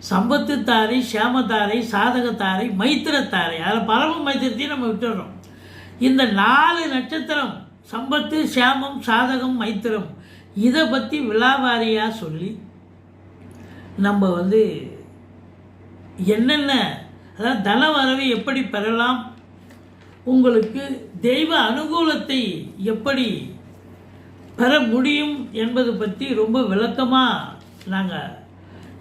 சம்பத்து தாரை சாதகத்தாரை மைத்திரத்தாரை. அதில் பரம மைத்திரத்தையும் நம்ம விட்டுடுறோம் இந்த நாலு நட்சத்திரம் சம்பத்து சேமம் சாதகம் மைத்திரம் இதை பற்றி விழாவாரியாக சொல்லி நம்ம வந்து என்னென்ன அதாவது தன வரவை எப்படி பெறலாம் உங்களுக்கு தெய்வ அனுகூலத்தை எப்படி பெற முடியும் என்பது பற்றி ரொம்ப விளக்கமாக நாங்கள்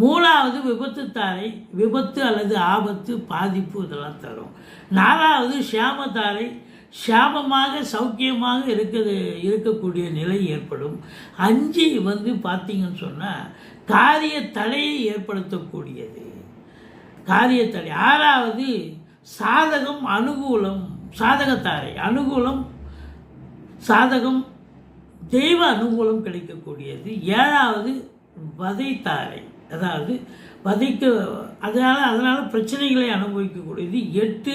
மூணாவது விபத்து தாரை விபத்து அல்லது ஆபத்து பாதிப்பு இதெல்லாம் தரும். நாலாவது ஷியாமத்தாரை சாபமாக சௌக்கியமாக இருக்கிறது இருக்கக்கூடிய நிலை ஏற்படும். அஞ்சு வந்து பார்த்தீங்கன்னு சொன்னால் காரிய தடையை ஏற்படுத்தக்கூடியது. காரியத்தடை ஆறாவது சாதகம் அனுகூலம் சாதகத்தாரை. அனுகூலம் சாதகம் தெய்வ அனுகூலம் கிடைக்கக்கூடியது. ஏழாவது வதைத்தாரை. அதாவது வதைக்க அதனால் அதனால் பிரச்சனைகளை அனுபவிக்கக்கூடியது எட்டு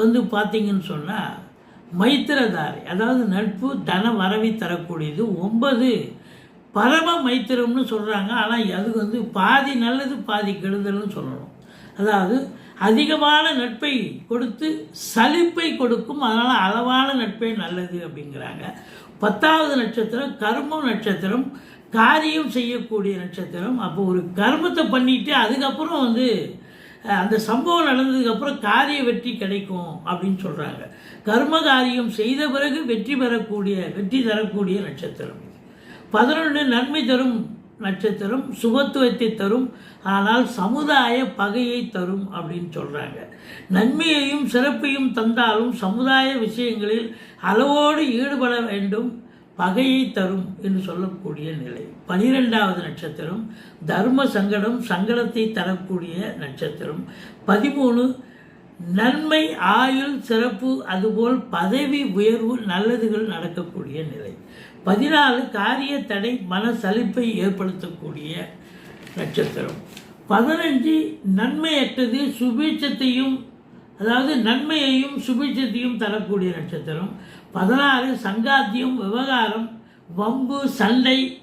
வந்து பார்த்திங்கன்னு சொன்னால் மைத்திரதாரி அதாவது நட்பு தன வரவை தரக்கூடியது. ஒன்பது பரம மைத்திரம்னு சொல்கிறாங்க ஆனால் அது வந்து பாதி நல்லது பாதி கெடுதல்னு சொல்லணும். அதாவது அதிகமான நட்பை கொடுத்து சலிப்பை கொடுக்கும். அதனால் அளவான நட்பே நல்லது அப்படிங்கிறாங்க. பத்தாவது நட்சத்திரம் கர்மம் நட்சத்திரம். காரியம் செய்யக்கூடிய நட்சத்திரம். அப்போ ஒரு கர்மத்தை பண்ணிட்டு அதுக்கப்புறம் வந்து அந்த சம்பவம் நடந்ததுக்கப்புறம் காரிய வெற்றி கிடைக்கும் அப்படின்னு சொல்கிறாங்க கர்ம காரியம் செய்த பிறகு வெற்றி பெறக்கூடிய வெற்றி தரக்கூடிய நட்சத்திரம் இது. பதினொன்று நன்மை தரும் நட்சத்திரம் சுபத்துவத்தை தரும் ஆனால் சமுதாய பகையை தரும் அப்படின்னு சொல்கிறாங்க நன்மையையும் சிறப்பையும் தந்தாலும் சமுதாய விஷயங்களில் அளவோடு ஈடுபட வேண்டும். பகையை தரும் என்று சொல்லக்கூடிய நிலை. பனிரெண்டாவது நட்சத்திரம் தர்ம சங்கடம் சங்கடத்தை தரக்கூடிய நட்சத்திரம். பதிமூணு நன்மை ஆயுள் சிறப்பு அதுபோல் பதவி உயர்வு நல்லதுகள் நடக்கக்கூடிய நிலை. பதினாலு காரிய தடை மன சலிப்பை ஏற்படுத்தக்கூடிய நட்சத்திரம். பதினஞ்சு நன்மையற்றது சுபீட்சத்தையும் அதாவது நன்மையையும் சுபீட்சத்தையும் தரக்கூடிய நட்சத்திரம். பதினாறு சங்காத்தியம் விவகாரம் வம்பு சண்டை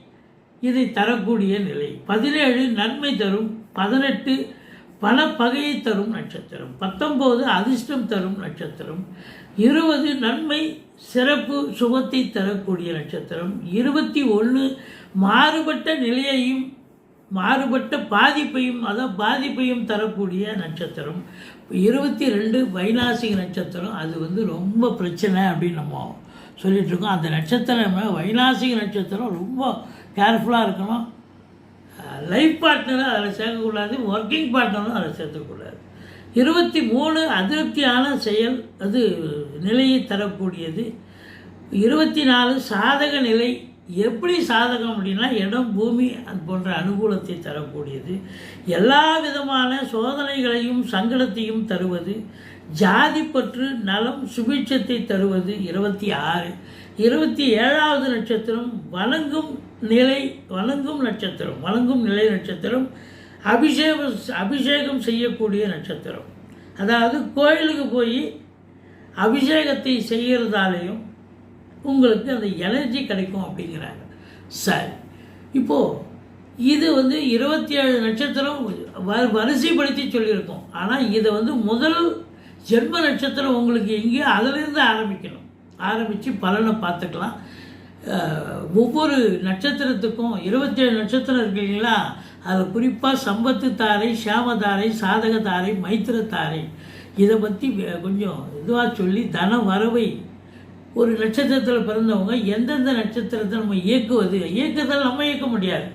இதை தரக்கூடிய நிலை. பதினேழு நன்மை தரும் பதினெட்டு பல பகையை தரும் நட்சத்திரம். பத்தொம்போது அதிர்ஷ்டம் தரும் நட்சத்திரம். இருபது நன்மை சிறப்பு சுகத்தை தரக்கூடிய நட்சத்திரம். இருபத்தி ஒன்று மாறுபட்ட நிலையையும் மாறுபட்ட பாதிப்பையும் அதான் பாதிப்பையும் தரக்கூடிய நட்சத்திரம். இருபத்தி ரெண்டு வைநாசிக நட்சத்திரம் அது வந்து ரொம்ப பிரச்சனை அப்படின்னு நம்ம சொல்லிகிட்டு இருக்கோம். அந்த நட்சத்திரம் வைநாசிக நட்சத்திரம் ரொம்ப கேர்ஃபுல்லாக இருக்கணும். லைஃப் பார்ட்னரை அதில் சேர்க்கக்கூடாது ஒர்க்கிங் பார்ட்னரும் அதில் சேர்த்துக்கூடாது இருபத்தி மூணு அதிருப்தியான செயல் அது நிலையை தரக்கூடியது. இருபத்தி நாலு சாதக நிலை எப்படி சாதகம் அப்படின்னா இடம் பூமி அது போன்ற அனுகூலத்தை தரக்கூடியது. எல்லா விதமான சோதனைகளையும் சங்கடத்தையும் தருவது. ஜாதி பற்று நலம் சுபிட்சத்தை தருவது இருபத்தி ஆறு. இருபத்தி ஏழாவது நட்சத்திரம் வணங்கும் நிலை வணங்கும் நட்சத்திரம் வணங்கும் நிலை நட்சத்திரம் அபிஷேகம் அபிஷேகம் செய்யக்கூடிய நட்சத்திரம். அதாவது கோயிலுக்கு போய் அபிஷேகத்தை செய்கிறதாலையும் உங்களுக்கு அந்த எனர்ஜி கிடைக்கும் அப்படிங்கிறாங்க. சரி. இப்போது இது வந்து இருபத்தி ஏழு நட்சத்திரம் வ வரிசைப்படுத்தி சொல்லியிருக்கோம். ஆனால் இதை வந்து முதல் ஜென்ம நட்சத்திரம் உங்களுக்கு எங்கேயோ அதிலிருந்து ஆரம்பிக்கணும். ஆரம்பித்து பலனை பார்த்துக்கலாம். ஒவ்வொரு நட்சத்திரத்துக்கும் இருபத்தேழு நட்சத்திரம் இருக்கு இல்லைங்களா? அதில் குறிப்பாக சம்பத்து தாரை சாமதாரை சாதக தாரை மைத்திர தாரை. இதை பற்றி கொஞ்சம் இதுவாக சொல்லி தன வரவை ஒரு நட்சத்திரத்தில் பிறந்தவங்க எந்தெந்த நட்சத்திரத்தை நம்ம இயக்குவது? இயக்கத்தில் நம்ம இயக்க முடியாது.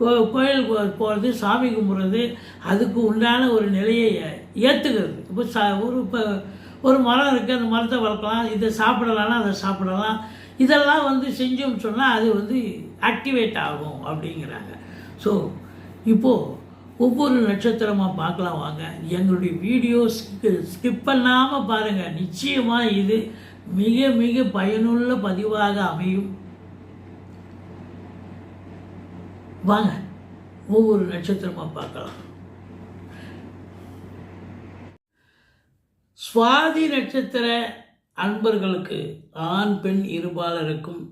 கோ- கோயில் போகிறது சாமி கும்பிட்றது அதுக்கு உண்டான ஒரு நிலையை ஏற்றுக்கிறது இப்போ சா ஒரு இப்போ ஒரு மரம் இருக்குது அந்த மரத்தை வளர்க்கலாம். இதை சாப்பிடலாம்னா அதை சாப்பிடலாம். இதெல்லாம் வந்து செஞ்சோம்னு சொன்னால் அது வந்து ஆக்டிவேட் ஆகும் அப்படிங்கிறாங்க. ஸோ இப்போது ஒவ்வொரு நட்சத்திரமாக பார்க்கலாம் வாங்க. எங்களுடைய வீடியோ ஸ்கிப் பண்ணாமல் பாருங்கள் நிச்சயமாக இது மிக மிக பயனுள்ள பதிவாக அமையும். வாங்க ஒவ்வொரு நட்சத்திரமாக பார்க்கலாம். சுவாதி நட்சத்திர அன்பர்களுக்கு ஆண் பெண் இருபாலருக்கும்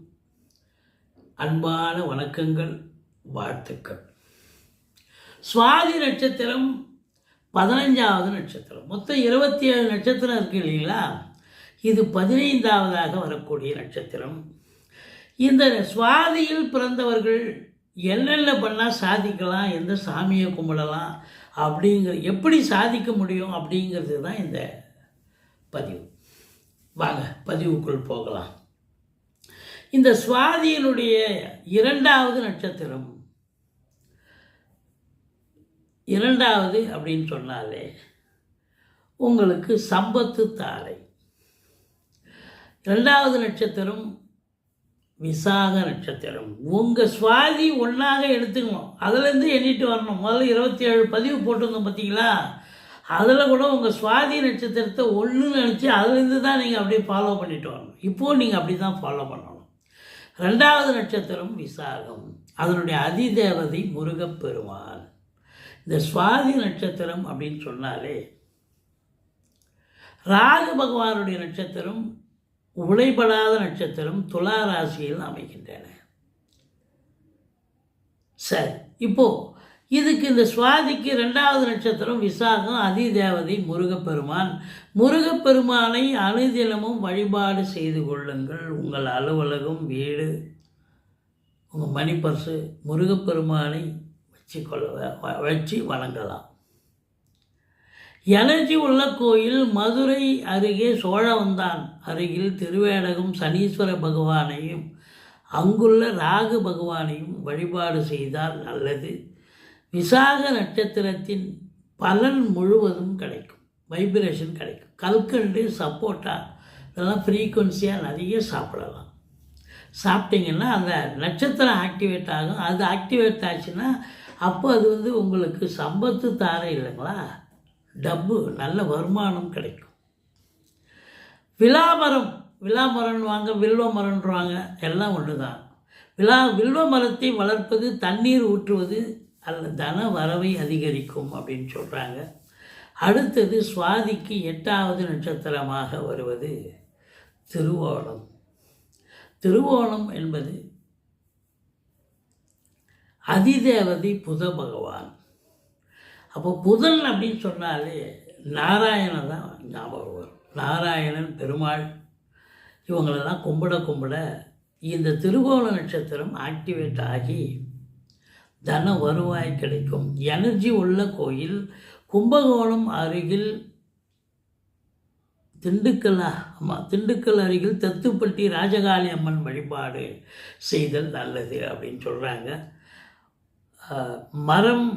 அன்பான வணக்கங்கள் வாழ்த்துக்கள். சுவாதி நட்சத்திரம் பதினஞ்சாவது நட்சத்திரம். மொத்தம் இருபத்தி ஏழு நட்சத்திரம் இருக்கு இல்லைங்களா? இது பதினைந்தாவதாக வரக்கூடிய நட்சத்திரம். இந்த சுவாதியில் பிறந்தவர்கள் என்னென்ன பண்ணால் சாதிக்கலாம் எந்த சாமியை கும்பிடலாம் அப்படிங்கிற எப்படி சாதிக்க முடியும் அப்படிங்கிறது தான் இந்த பதிவு. வாங்க பதிவுக்குள் போகலாம். இந்த சுவாதியினுடைய இரண்டாவது நட்சத்திரம். இரண்டாவது அப்படின்னு சொன்னாலே உங்களுக்கு சம்பத்து தாரை ரெண்டாவது நட்சத்திரம் விசாக நட்சத்திரம். உங்கள் சுவாதி ஒன்றாக எடுத்துக்கணும். அதுலேருந்து எண்ணிட்டு வரணும். முதல்ல இருபத்தி ஏழு பதிவு போட்டிருந்தோம் பார்த்தீங்களா? அதில் கூட உங்கள் சுவாதி நட்சத்திரத்தை ஒன்றுன்னு நினச்சி அதுலேருந்து தான் நீங்கள் அப்படியே ஃபாலோ பண்ணிட்டு வரணும். இப்போது நீங்கள் அப்படி தான் ஃபாலோ பண்ணணும். ரெண்டாவது நட்சத்திரம் விசாகம். அதனுடைய அதிதேவதை முருகப்பெருமான். இந்த சுவாதி நட்சத்திரம் அப்படின்னு சொன்னாலே ராகு பகவானுடைய நட்சத்திரம் உழைபடாத நட்சத்திரம் துலா ராசியில் அமைகின்றன. சரி இப்போ இதுக்கு இந்த சுவாதிக்கு ரெண்டாவது நட்சத்திரம் விசாகம் அதிதேவதை முருகப்பெருமான். முருகப்பெருமானை அனுதினமும் வழிபாடு செய்து கொள்ளுங்கள். உங்கள் அலுவலகம் வீடு உங்கள் மணிப்பர்சு முருகப்பெருமானை வச்சு கொள்ள வ- வச்சு வணங்கலாம். எனர்ஜி உள்ள கோயில் மதுரை அருகே சோழவந்தான் அருகில் திருவேடகம் சனீஸ்வர பகவானையும் அங்குள்ள ராகு பகவானையும் வழிபாடு செய்தால் நல்லது. விசாக நட்சத்திரத்தின் பலன் முழுவதும் கிடைக்கும். வைப்ரேஷன் கிடைக்கும். கல்கண்டு சப்போட்டா இதெல்லாம் ஃப்ரீக்குவன்சியாக நிறைய சாப்பிடலாம். சாப்பிட்டிங்கன்னா அந்த நட்சத்திரம் ஆக்டிவேட் ஆகும். அது ஆக்டிவேட் ஆச்சுன்னா அப்போ அது வந்து உங்களுக்கு சம்பத்து தார இல்லைங்களா? டப்பு நல்ல வருமானம் கிடைக்கும். விலாமரம் விலாமரம்னு வாங்க வில்வ எல்லாம் ஒன்று தான் விழா வில்வ மரத்தை வளர்ப்பது தண்ணீர் ஊற்றுவது அல்ல தன வரவை அதிகரிக்கும் அப்படின்னு சொல்கிறாங்க அடுத்தது சுவாதிக்கு எட்டாவது நட்சத்திரமாக வருவது திருவோணம். திருவோணம் என்பது அதிதேவதை புத பகவான். அப்போ புதன் அப்படின்னு சொன்னாலே நாராயணன் தான் ஞாபகம் வரும். நாராயணன் பெருமாள் இவங்களெல்லாம் கும்பிட கும்பிட இந்த திருவோண நட்சத்திரம் ஆக்டிவேட் ஆகி தன வருவாய் கிடைக்கும். எனர்ஜி உள்ள கோயில் கும்பகோணம் அருகில் திண்டுக்கல் ஆமாம் திண்டுக்கல் அருகில் தத்துப்பட்டி ராஜகாளி அம்மன் வழிபாடு செய்தல் நல்லது அப்படின்னு சொல்கிறாங்க மரம்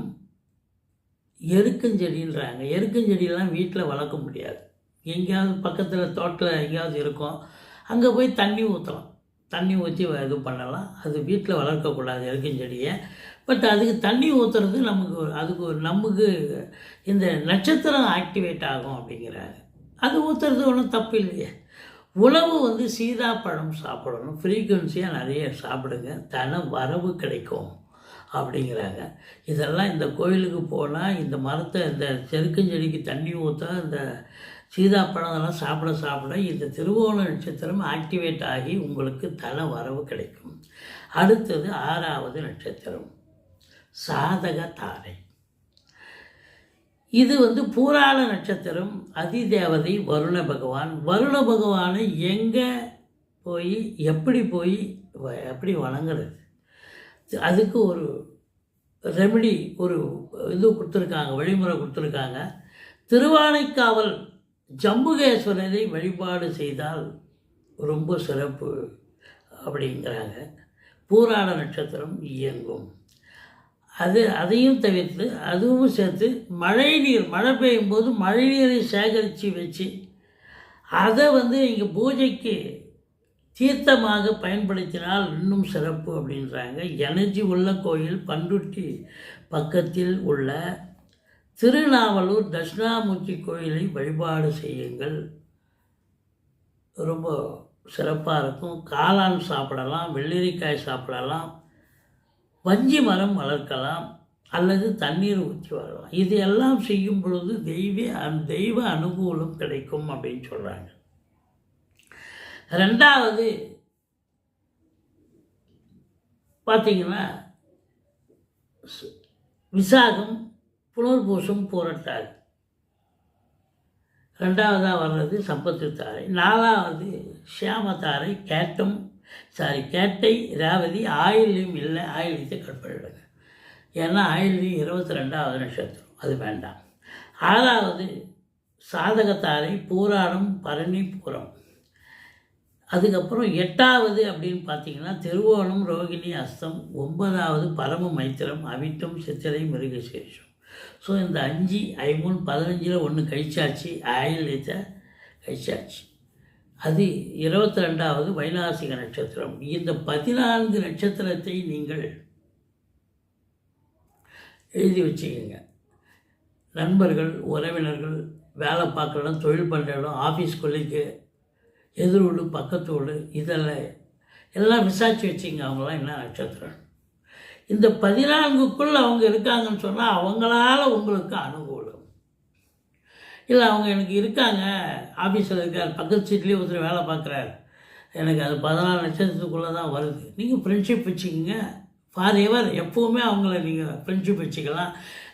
எருக்கஞ்செடின்றாங்க. எருக்கஞ்செடியெல்லாம் வீட்டில் வளர்க்க முடியாது. எங்கேயாவது பக்கத்தில் தோட்டத்தில் எங்கேயாவது இருக்கும். அங்கே போய் தண்ணி ஊற்றலாம் தண்ணி ஊற்றி இது பண்ணலாம். அது வீட்டில் வளர்க்கக்கூடாது எருக்கஞ்செடியை. பட் அதுக்கு தண்ணி ஊற்றுறது நமக்கு அதுக்கு ஒரு நமக்கு இந்த நட்சத்திரம் ஆக்டிவேட் ஆகும் அப்படிங்கிறாங்க அது ஊற்றுறது ஒன்றும் தப்பு இல்லையே. உணவு வந்து சீதாப்பழம் சாப்பிடணும். ஃப்ரீக்குவன்சியாக நிறைய சாப்பிடுங்க. தன வரவு கிடைக்கும். அப்படிங்கிறாங்க. இதெல்லாம் இந்த கோயிலுக்கு போனால் இந்த மரத்தை இந்த செருக்கஞ்செடிக்கு தண்ணி ஊற்ற இந்த சீதாப்பழம் அதெல்லாம் சாப்பிட சாப்பிட இந்த திருவோண நட்சத்திரம் ஆக்டிவேட் ஆகி உங்களுக்கு தலை வரவு கிடைக்கும். அடுத்தது ஆறாவது நட்சத்திரம். சாதக தாரை. இது வந்து பூராள நட்சத்திரம். அதிதேவதை வருண பகவான். வருண பகவானை எங்கே போய் எப்படி போய் வ- எப்படி வணங்குறது? அதுக்கு ஒரு ரெமெடி ஒரு இது கொடுத்துருக்காங்க வழிமுறை கொடுத்துருக்காங்க. திருவானைக்காவல் ஜம்புகேஸ்வரரை வழிபாடு செய்தால் ரொம்ப சிறப்பு அப்படிங்கிறாங்க. பூராட நட்சத்திரம் இயங்கும். அது அதையும் தவிர்த்து அதுவும் சேர்த்து மழை நீர் மழை பெய்யும் போது மழை நீரை சேகரித்து வச்சு அதை வந்து இங்கே பூஜைக்கு தீர்த்தமாக பயன்படுத்தினால் இன்னும் சிறப்பு அப்படின்றாங்க. எனர்ஜி உள்ள கோயில் பண்டுட்டி பக்கத்தில் உள்ள திருநாவலூர் தட்சிணாமூர்த்தி கோயிலை வழிபாடு செய்யுங்கள். ரொம்ப சிறப்பாக இருக்கும். காளான் சாப்பிடலாம் வெள்ளரிக்காய் சாப்பிடலாம் வஞ்சி மரம் வளர்க்கலாம் அல்லது தண்ணீர் ஊற்றி வரலாம். இது எல்லாம் செய்யும் பொழுது தெய்வ அந் தெய்வ அனுகூலம் கிடைக்கும் அப்படின்னு சொல்கிறாங்க ரெண்டாவது பார்த்தீங்கன்னா விசாகம் புனர்பூசம் போராட்டாது ரெண்டாவதாக வர்றது சம்பத்து தாரை. நாலாவது சியாமத்தாரை கேட்டம் சாரி கேட்டை ரேவதி ஆயிலையும் இல்லை ஆயிலத்தை கட் பண்ணிவிடுங்க ஏன்னா ஆயிலையும் இருபத்தி ரெண்டாவது நட்சத்திரம். அது வேண்டாம். ஆறாவது சாதகத்தாரை பூராடம் பரணி பூரம். அதுக்கப்புறம் எட்டாவது அப்படின்னு பார்த்தீங்கன்னா திருவோணம் ரோகிணி அஸ்தம் ஒன்பதாவது பரம மைத்திரம் அவிட்டம் சித்திரை மிருகசேஷம். ஸோ இந்த அஞ்சு ஐமூணு பதினஞ்சில் ஒன்று கழிச்சாச்சு ஆயிலத்தை கழிச்சாச்சு. அது இருபத்தி ரெண்டாவது வைநாசிக நட்சத்திரம். இந்த பதினான்கு நட்சத்திரத்தை நீங்கள் எழுதி வச்சுக்கோங்க. நண்பர்கள் உறவினர்கள் வேலை பார்க்குற இடம் தொழில் பண்ணுற இடம் ஆஃபீஸ் கொல்லிக்கு எதிர் வீடு பக்கத்து வீடு இதெல்லாம் எல்லாம் விசாரிச்சு வச்சிங்க. அவங்களாம் என்ன நட்சத்திரம்? இந்த பதினான்குக்குள்ளே அவங்க இருக்காங்கன்னு சொன்னால் அவங்களால உங்களுக்கு அனுகூலம். இல்லை அவங்க எனக்கு இருக்காங்க ஆஃபீஸில் இருக்கார் பக்கத்து சீட்லேயே ஒருத்தர் வேலை பார்க்குறாரு. எனக்கு அது பதினாலு நட்சத்திரத்துக்குள்ளே தான் வருது. நீங்கள் ஃப்ரெண்ட்ஷிப் வச்சுக்கோங்க. ஃபார் எவர் எப்போவுமே அவங்கள நீங்கள் ஃப்ரெண்ட்ஷிப் வச்சுக்கலாம்.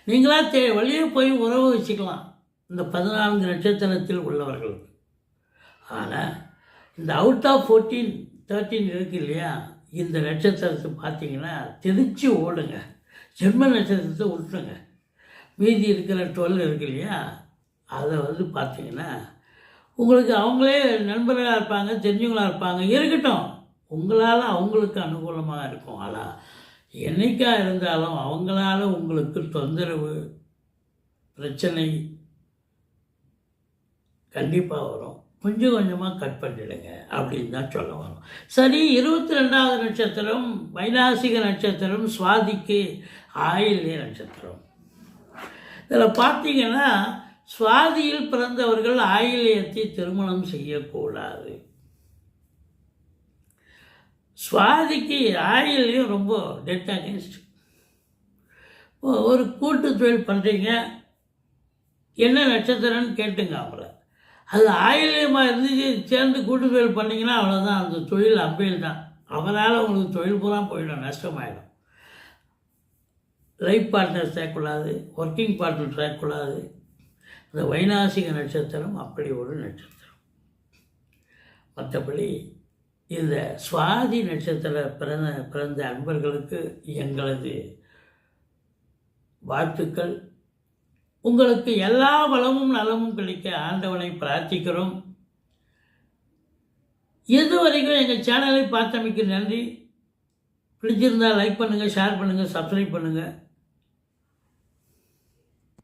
நீங்களாக தே வெளியே போய் உறவு வச்சுக்கலாம். இந்த பதினான்கு நட்சத்திரத்தில் உள்ளவர்களுக்கு. ஆனால் இந்த அவுட் ஆஃப் ஃபோர்டீன் தேர்ட்டீன் இருக்கு இல்லையா? இந்த நட்சத்திரத்தை பார்த்தீங்கன்னா தெரிச்சு ஓடுங்க. ஜென்ம நட்சத்திரத்தை விட்டுருங்க மீதி இருக்கிற டுவெல் இருக்கு இல்லையா? அதை வந்து பார்த்தீங்கன்னா உங்களுக்கு அவங்களே நண்பர்களாக இருப்பாங்க தெரிஞ்சவங்களாக இருப்பாங்க இருக்கட்டும். உங்களால் அவங்களுக்கு அனுகூலமாக இருக்கும். ஆனால் என்னைக்கா இருந்தாலும் அவங்களால உங்களுக்கு தொந்தரவு பிரச்சனை கண்டிப்பாக வரும். கொஞ்சம் கொஞ்சமாக கட் பண்ணிடுங்க அப்படின்னு தான் சொல்ல வரும் சரி இருபத்தி ரெண்டாவது நட்சத்திரம் வைநாசிக நட்சத்திரம் சுவாதிக்கு ஆயில்ய நட்சத்திரம். இதில் பார்த்தீங்கன்னா சுவாதியில் பிறந்தவர்கள் ஆயில்யத்தை திருமணம் செய்யக்கூடாது. சுவாதிக்கு ஆயில்யம் ரொம்ப டெட் அகேன்ஸ்ட் ஒரு கூட்டு தொழில் பண்ணுறீங்க என்ன நட்சத்திரம்னு கேட்டுங்க அவங்கள அது ஆயில்யமாக இருந்துச்சு சேர்ந்து கூட்டு தொழில் பண்ணிங்கன்னா அவ்வளோதான் அந்த தொழில் அப்பையில் தான். அவரால் உங்களுக்கு தொழில் பூரா போயிடும் நஷ்டமாயிடும். லைஃப் பார்ட்னர் சேர்க்கக்கூடாது ஒர்க்கிங் பார்ட்னர் சேர்க்கக்கூடாது இந்த வைநாசிக நட்சத்திரம் அப்படி ஒரு நட்சத்திரம். மற்றபடி இந்த சுவாதி நட்சத்திர பிறந்த பிறந்த அன்பர்களுக்கு எங்களது வாழ்த்துக்கள். உங்களுக்கு எல்லா வளமும் நலமும் கிடைக்க ஆண்டவனை பிரார்த்திக்கிறோம். இது வரைக்கும் எங்கள் சேனலை பார்த்தமைக்கு நன்றி. பிடிச்சிருந்தால் லைக் பண்ணுங்கள் ஷேர் பண்ணுங்கள் சப்ஸ்கிரைப் பண்ணுங்கள்